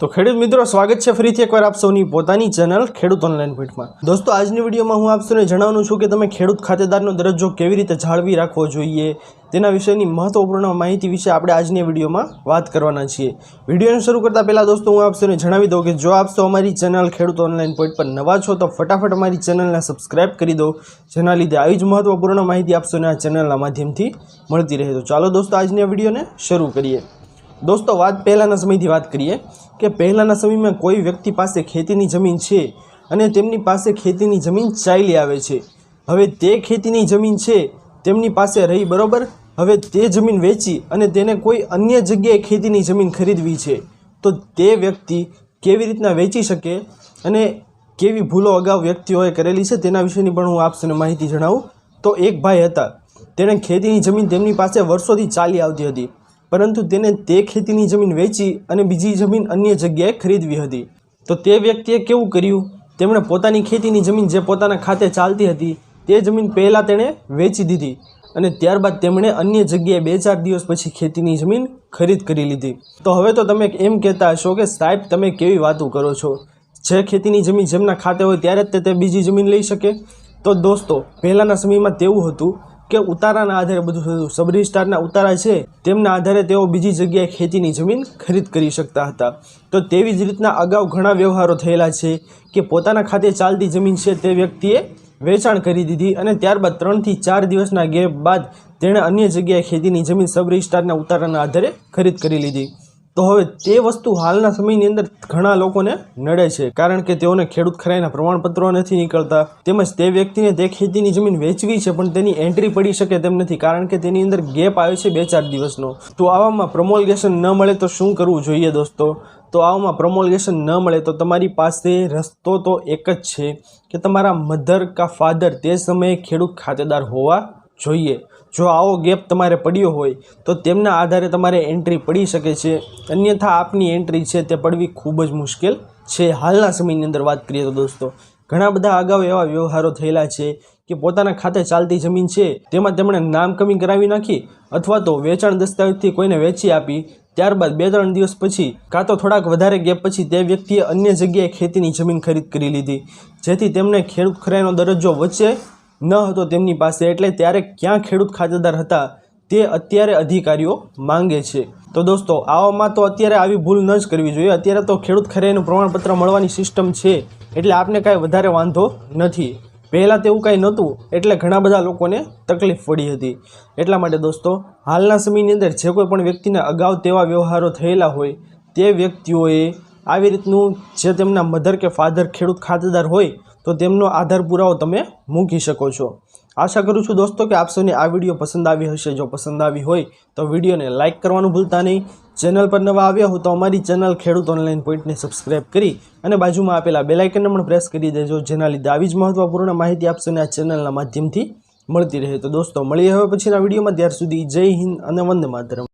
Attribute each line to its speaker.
Speaker 1: તો ખેડૂત મિત્રો, સ્વાગત છે ફરીથી એકવાર આપ સૌની પોતાની ચેનલ ખેડૂત ઓનલાઈન પીઠમાં. દોસ્તો, આજની વિડીયોમાં હું આપ સૌને જણાવવાનું છું કે તમે ખેડૂત ખાતેદારનો દરજ્જો કેવી રીતે જાળવી રાખવો જોઈએ, તેના વિશેની મહત્વપૂર્ણ માહિતી વિશે આપણે આજની વિડીયોમાં વાત કરવાના છીએ. વિડીયોને શરૂ કરતાં પહેલાં દોસ્તો, હું આપ જણાવી દઉં કે જો આપ અમારી ચેનલ ખેડૂત ઓનલાઈન પોઈન્ટ પર નવા છો, તો ફટાફટ અમારી ચેનલને સબસ્ક્રાઇબ કરી દો, જેના લીધે આવી જ મહત્વપૂર્ણ માહિતી આપ આ ચેનલના માધ્યમથી મળતી રહે. તો ચાલો દોસ્તો, આજની વિડીયોને શરૂ કરીએ. દોસ્તો, વાત પહેલાંના સમયથી વાત કરીએ. કે પહેલાંના સમયમાં કોઈ વ્યક્તિ પાસે ખેતીની જમીન છે અને તેમની પાસે ખેતીની જમીન ચાલી આવે છે. હવે તે ખેતીની જમીન છે, તેમની પાસે રહી બરાબર. હવે તે જમીન વેચી અને તેને કોઈ અન્ય જગ્યાએ ખેતીની જમીન ખરીદવી છે. તો તે વ્યક્તિ કેવી રીતના વેચી શકે અને કેવી ભૂલો અગાઉ વ્યક્તિઓએ કરેલી છે તેના વિશેની પણ હું આપશને માહિતી જણાવું. તો એક ભાઈ હતા. તેણે ખેતીની જમીન તેમની પાસે વર્ષોથી ચાલી આવતી હતી. પરંતુ તેને તે ખેતીની જમીન વેચી અને બીજી જમીન અન્ય જગ્યાએ ખરીદવી હતી. તો તે વ્યક્તિએ કેવું કર્યું? તેમણે પોતાની ખેતીની જમીન જે પોતાના ખાતે ચાલતી હતી, તે જમીન પહેલાં તેણે વેચી દીધી અને ત્યારબાદ તેમણે અન્ય જગ્યાએ બે ચાર દિવસ પછી ખેતીની જમીન ખરીદ કરી લીધી. તો હવે તો તમે એમ કહેતા હશો કે સાહેબ, તમે કેવી વાતો કરો છો? જે ખેતીની જમીન જેમના ખાતે હોય, ત્યારે જ તે- બીજી જમીન લઈ શકે? તો દોસ્તો, પહેલાંના સમયમાં તેવું હતું કે ઉતારાના આધારે બધું થતું સબરી સ્ટારના ઉતારા છે, તેમના આધારે તેઓ બીજી જગ્યાએ ખેતીની જમીન ખરીદ કરી શકતા હતા. તો તેવી જ રીતના અગાઉ ઘણા વ્યવહારો થયેલા છે કે પોતાના ખાતે ચાલતી જમીન છે તે વ્યક્તિએ વેચાણ કરી દીધી અને ત્યારબાદ ત્રણથી ચાર દિવસના ગેપ બાદ તેણે અન્ય જગ્યાએ ખેતીની જમીન સબ રજિસ્ટ્રારના ઉતારાના આધારે ખરીદ કરી લીધી. તો હવે તે વસ્તુ હાલના સમયની અંદર ઘણા લોકોને નડે છે. કારણ કે તેઓને ખેડૂત ખરાઈના પ્રમાણપત્રો નથી નીકળતા. તેમજ તે વ્યક્તિને તે ખેતીની જમીન વેચવી છે, પણ તેની એન્ટ્રી પડી શકે તેમ નથી, કારણ કે તેની અંદર ગેપ આવે છે બે ચાર દિવસનો. તો આવામાં પ્રમોલગેશન ન મળે તો શું કરવું જોઈએ દોસ્તો? તો આવામાં પ્રમોલગેશન ન મળે તો તમારી પાસે રસ્તો તો એક જ છે, કે તમારા મધર કા ફાધર તે સમયે ખેડૂત ખાતેદાર હોવા જોઈએ. જો આવો ગેપ તમારે પડ્યો હોય, તો તેમના આધારે તમારે એન્ટ્રી પડી શકે છે. અન્યથા આપની એન્ટ્રી છે તે પડવી ખૂબ જ મુશ્કેલ છે. હાલના સમયની અંદર વાત કરીએ તો દોસ્તો, ઘણા બધા અગાઉ એવા વ્યવહારો થયેલા છે કે પોતાના ખાતે ચાલતી જમીન છે, તેમાં તેમણે નામકમી કરાવી નાખી અથવા તો વેચાણ દસ્તાવેજથી કોઈને વેચી આપી, ત્યારબાદ બે ત્રણ દિવસ પછી, કાં તો થોડાક વધારે ગેપ પછી તે વ્યક્તિએ અન્ય જગ્યાએ ખેતીની જમીન ખરીદ કરી લીધી, જેથી તેમને ખેડૂત ખરાઈનો દરજ્જો વચ્ચે ન હતો તેમની પાસે એટલે ત્યારે ક્યાં ખેડૂત ખાતેદાર હતા તે અત્યારે અધિકારીઓ માંગે છે. તો દોસ્તો, આવામાં તો અત્યારે આવી ભૂલ ન જ કરવી જોઈએ. અત્યારે તો ખેડૂત ખરાઈનું પ્રમાણપત્ર મળવાની સિસ્ટમ છે એટલે આપને કાંઈ વધારે વાંધો નથી. પહેલાં તેવું કાંઈ નહોતું એટલે ઘણા બધા લોકોને તકલીફ પડી હતી. એટલા માટે દોસ્તો, હાલના સમયની અંદર જે કોઈ પણ વ્યક્તિને અગાઉ તેવા વ્યવહારો થયેલા હોય, તે વ્યક્તિઓએ આવી રીતનું જે તેમના મધર કે ફાધર ખેડૂત ખાતેદાર હોય તો તેમનો આધાર પુરાવો તમે મૂકી શકો છો. આશા કરું છું દોસ્તો કે આપ આ વીડિયો પસંદ આવી હશે. જો પસંદ આવી હોય તો વિડીયોને લાઇક કરવાનું ભૂલતા નહીં. ચેનલ પર નવા આવ્યા હો તો અમારી ચેનલ ખેડૂત ઓનલાઈન પોઈન્ટને સબસ્ક્રાઇબ કરી અને બાજુમાં આપેલા બેલાઇકનને પણ પ્રેસ કરી દેજો. જેના લીધે આવી જ મહત્વપૂર્ણ માહિતી આપ આ ચેનલના માધ્યમથી મળતી રહે. તો દોસ્તો, મળીએ હવે પછીના વિડીયોમાં. ત્યાર સુધી જય હિન્દ અને વંદે માતરમ.